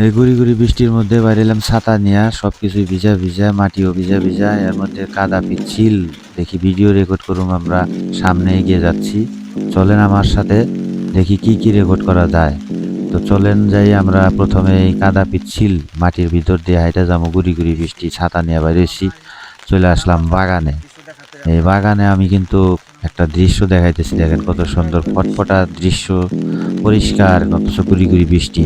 এই গুড়ি গুড়ি বৃষ্টির মধ্যে বাইরে এলাম, ছাতা নিয়ে সব কিছুই ভিজা ভিজা, মাটিও ভিজা ভিজা, এর মধ্যে কাদা পিচ্ছিল। দেখি ভিডিও রেকর্ড করুম আমরা, সামনে এগিয়ে যাচ্ছি। চলেন আমার সাথে, দেখি কি কি রেকর্ড করা যায়। তো চলেন যাই আমরা প্রথমে এই কাদা পিচ্ছিল মাটির ভিতর দিয়ে হাইটা যাব, গুড়ি গুড়ি বৃষ্টি, ছাতা নিয়ে বাইরেছি চলে আসলাম বাগানে। এই বাগানে আমি কিন্তু একটা দৃশ্য দেখাইতেছি, দেখেন কত সুন্দর ফটফটা দৃশ্য, পরিষ্কার, অথচ গুড়ি গুড়ি বৃষ্টি।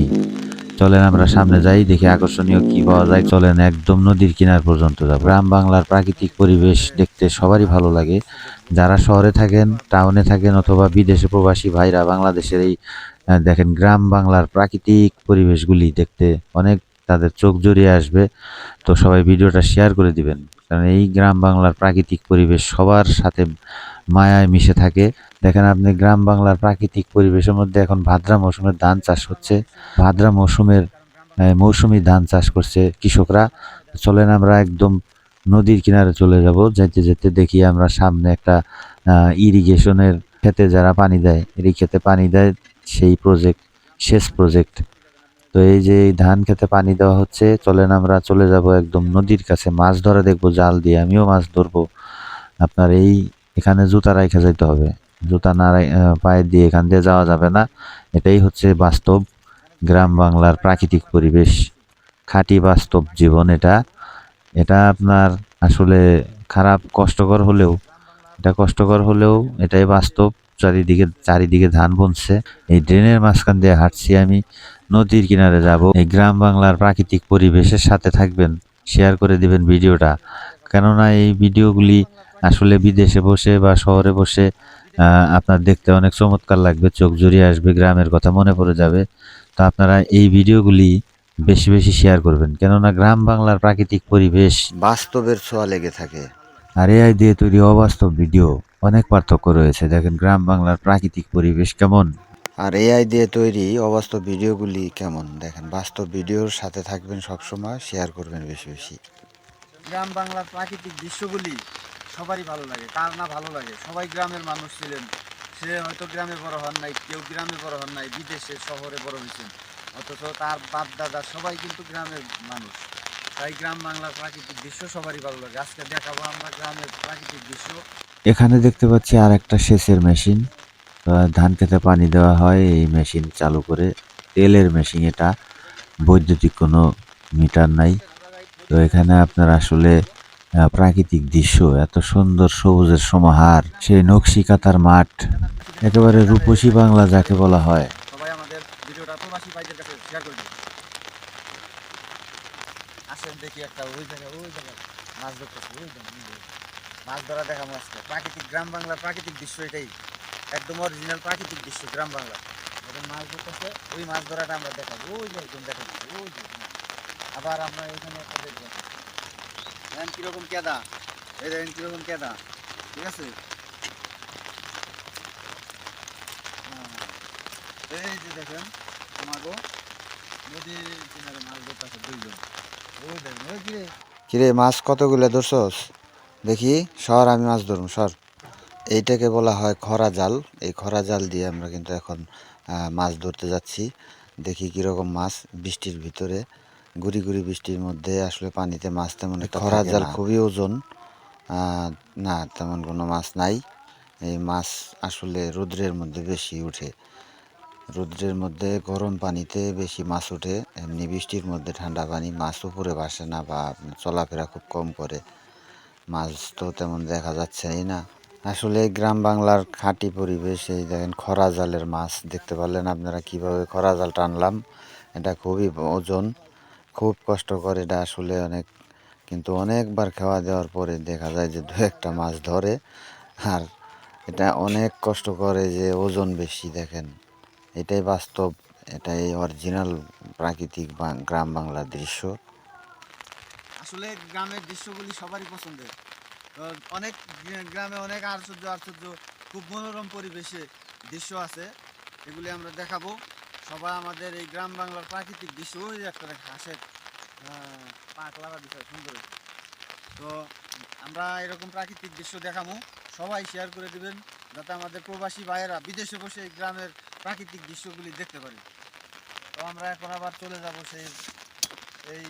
চলেন আমরা সামনে যাই, দেখি আকর্ষণীয় কি পাওয়া যায়। চলেন একদম নদীর কিনার পর্যন্ত যাব। গ্রাম বাংলার প্রাকৃতিক পরিবেশ দেখতে সবারই ভালো লাগে। যারা শহরে থাকেন, টাউনে থাকেন অথবা বিদেশে প্রবাসী ভাইরা বাংলাদেশের এই দেখেন গ্রাম বাংলার প্রাকৃতিক পরিবেশগুলি দেখতে অনেক তাদের চোখ জড়িয়ে আসবে। তো সবাই ভিডিওটা শেয়ার করে দিবেন। কারণ এই গ্রাম বাংলার প্রাকৃতিক পরিবেশ সবার সাথে মায়ায় মিশে থাকে। দেখেন আপনি গ্রাম বাংলার প্রাকৃতিক পরিবেশের মধ্যে এখন ভাদ্রা মৌসুমের ধান চাষ হচ্ছে। ভাদ্রা মৌসুমের মৌসুমি ধান চাষ করছে কৃষকরা। চলেন আমরা একদম নদীর কিনারে চলে যাব। যেতে যেতে দেখি আমরা সামনে একটা ইরিগেশনের খেতে যারা পানি দেয়, এই খেতে পানি দেয়, সেই প্রজেক্ট, শেষ প্রজেক্ট। তো এই যে ধান খেতে পানি দেওয়া হচ্ছে, চলেন আমরা চলে যাব একদম নদীর কাছে। মাছ ধরা দেখব, জাল দিয়ে। আমিও মাছ ধরবো। আপনার এই এখানে জুতা রাখা যাইতে হবে। জুতা না পায়ে দিয়ে এখান দিয়ে যাওয়া যাবে না। এটাই হচ্ছে বাস্তব গ্রাম বাংলার প্রাকৃতিক পরিবেশ। খাঁটি বাস্তব জীবন এটা। এটা আপনার আসলে খারাপ, কষ্টকর হলেও, এটা কষ্টকর হলেও এটাই বাস্তব। চারিদিকে চারিদিকে ধান বনছে। এই ড্রেনের মাঝখান দিয়ে হাঁটছি আমি। নদীর কিনারে যাব। এই গ্রাম বাংলার প্রাকৃতিক পরিবেশের সাথে থাকবেন। শেয়ার করে দিবেন ভিডিওটা। কেননা এই ভিডিওগুলি আসলে বিদেশে বসে বা শহরে বসে আপনার দেখতে অনেক চমৎকার লাগবে চোখ জড়িয়ে আসবে গ্রামের কথা মনে পড়ে যাবে। তো আপনারা এই ভিডিওগুলি বেশি বেশি শেয়ার করবেন। কেননা গ্রাম বাংলার প্রাকৃতিক পরিবেশ বাস্তবের ছোঁয়া লেগে থাকে। আর এআই দিয়ে তৈরি অবাস্তব ভিডিও অনেক পার্থক্য রয়েছে। দেখেন গ্রাম বাংলার প্রাকৃতিক পরিবেশ কেমন? আর এআই দিয়ে তৈরি অবাস্তব ভিডিওগুলি কেমন? দেখেন বাস্তব ভিডিওর সাথে থাকবেন সবসময় শেয়ার করবেন বেশি বেশি। গ্রাম বাংলার প্রাকৃতিক দৃশ্যগুলি সবারই ভালো লাগে, কার না ভালো লাগে? সবাই গ্রামের মানুষ ছিলেন, সে হয়তো গ্রামে বড় হন নাই, কেউ গ্রামে বড় হন নাই, বিদেশে, শহরে বড় হয়েছেন। অথচ তার বাপ দাদা সবাই কিন্তু গ্রামের মানুষ। তাই গ্রাম বাংলার প্রাকৃতিক দৃশ্য সবারই ভালো লাগে। আজকে দেখাবো আমরা গ্রামের প্রাকৃতিক দৃশ্য। এখানে দেখতে পাচ্ছি আর একটা সেচের মেশিন। ধান খেতে পানি দেওয়া হয়, এই মেশিন চালু করে। তেলের মেশিন এটা, বৈদ্যুতিক কোনো মিটার নাই। তো এখানে আপনার আসলে প্রাকৃতিক দৃশ্য, এত সুন্দর সবুজের সমাহার, সেই নকশিকাতার মাঠ, একেবারে রূপসী বাংলা যাকে বলা হয়। সবাই আমাদের দেখি একটা ওই জায়গায়, ওই মাছ মাছ ধরা আজকে। প্রাকৃতিক গ্রাম প্রাকৃতিক দৃশ্য এটাই। একদম অরিজিনাল প্রাকৃতিক দৃশ্য গ্রাম বাংলা। মাছ ধরতেছে, ওই মাছ ধরাটা আমরা। আবার আমরা এখানে দেখব। দেখেন কীরকম কেদা? এই দেখেন কীরকম কেদা? ঠিক আছে? হ্যাঁ। এই যে দেখেন আমাগো নদীর কিনারে মাছ ধরতেছে দুইজন। ওই দেখেন ওই কিরে? কিরে, মাছ কতগুলো ধরছস? দেখি, সর, আমি মাছ ধরুম সর। এইটাকে বলা হয় খরা জাল। এই খরা জাল দিয়ে আমরা কিন্তু এখন মাছ ধরতে যাচ্ছি। দেখি কীরকম মাছ বৃষ্টির ভিতরে। গুড়ি গুড়ি বৃষ্টির মধ্যে আসলে পানিতে মাছ তেমন খরা জাল খুবই ওজন। না তেমন কোনো মাছ নাই। এই মাছ আসলে রৌদ্রের মধ্যে বেশি উঠে। রৌদ্রের মধ্যে গরম পানিতে বেশি মাছ ওঠে এমনি বৃষ্টির মধ্যে ঠান্ডা পানি মাছ উপরে বাসে না বা চলাফেরা খুব কম করে। মাছ তো তেমন দেখা যাচ্ছেই না। আসলে গ্রাম বাংলার খাঁটি পরিবেশ এই দেখেন খরা জালের মাছ দেখতে পারলেন আপনারা কীভাবে খরা জাল টানলাম। এটা খুবই ওজন। খুব কষ্টকর এটা আসলে অনেক, কিন্তু অনেকবার খাওয়া দেওয়ার পরে দেখা যায় যে দু একটা মাছ ধরে। আর এটা অনেক কষ্ট করে যে ওজন বেশি, দেখেন। এটাই বাস্তব, এটাই অরিজিনাল প্রাকৃতিক গ্রাম বাংলার দৃশ্য। আসলে গ্রামের দৃশ্যগুলি সবারই পছন্দের। অনেক গ্রামে অনেক আশ্চর্য আশ্চর্য, খুব মনোরম পরিবেশে দৃশ্য আছে। এগুলি আমরা দেখাবো। সবাই আমাদের এই গ্রাম বাংলার প্রাকৃতিক দৃশ্য একটা হাঁসের পাক লাগা বিষয়, সুন্দর। তো আমরা এরকম প্রাকৃতিক দৃশ্য দেখাবো সবাই শেয়ার করে দিবেন, যাতে আমাদের প্রবাসী ভাইয়েরা বিদেশে বসে এই গ্রামের প্রাকৃতিক দৃশ্যগুলি দেখতে পারে। তো আমরা এখন আবার চলে যাব সেই, এই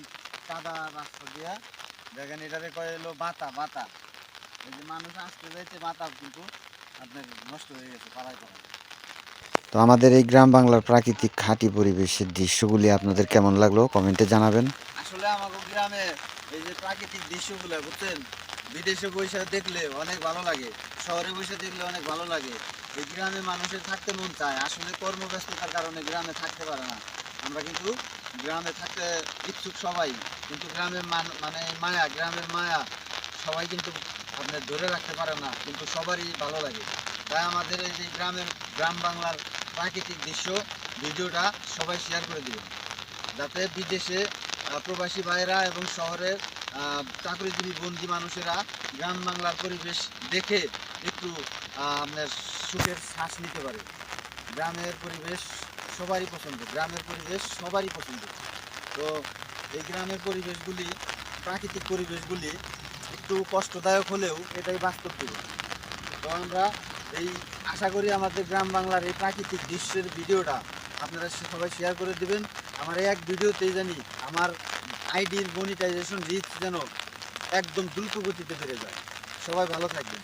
কাদা রাস্তা দিয়া। দেখেন, এটারে কয় এলো বাতা বাতা। এই যে মানুষ আসতে যাইতে বাতা কিন্তু আপনার নষ্ট হয়ে গেছে পাড়ায় পাড়ায় তো আমাদের এই গ্রাম বাংলার প্রাকৃতিক খাঁটি পরিবেশের দৃশ্যগুলি আপনাদের কেমন লাগল কমেন্টে জানাবেন। আসলে আমাদের গ্রামে এই যে প্রাকৃতিক দৃশ্যগুলো, বুঝছেন? বিদেশে বসে দেখলে অনেক ভালো লাগে, শহরে বসে দেখলে অনেক ভালো লাগে। এই গ্রামে মানুষের থাকতে মন চায়, আসলে কর্মব্যস্ততার কারণে গ্রামে থাকতে পারে না। আমরা কিন্তু গ্রামে থাকতে ইচ্ছুক সবাই, কিন্তু গ্রামের মানে মায়া, গ্রামের মায়া সবাই কিন্তু আপনার ধরে রাখতে পারে না, কিন্তু সবারই ভালো লাগে। তাই আমাদের এই যে গ্রামের গ্রাম বাংলার প্রাকৃতিক দৃশ্য, ভিডিওটা সবাই শেয়ার করে দিবেন। যাতে বিদেশে প্রবাসী ভাইয়েরা এবং শহরের চাকরিজীবী বন্দী মানুষেরা গ্রাম বাংলার পরিবেশ দেখে একটু আপনার সুখের শ্বাস নিতে পারে। গ্রামের পরিবেশ সবারই পছন্দ, গ্রামের পরিবেশ সবারই পছন্দ। তো এই গ্রামের পরিবেশগুলি, প্রাকৃতিক পরিবেশগুলি একটু কষ্টদায়ক হলেও এটাই বাস্তব জীবন। তো আমরা এই আশা করি আমাদের গ্রাম বাংলার এই প্রাকৃতিক দৃশ্যের ভিডিওটা আপনারা সবাই শেয়ার করে দেবেন। আমার এক ভিডিওতেই জানি আমার আইডির মনিটাইজেশন রিচ যেন একদম দ্রুত গতিতে বেড়ে যায়। সবাই ভালো থাকবেন।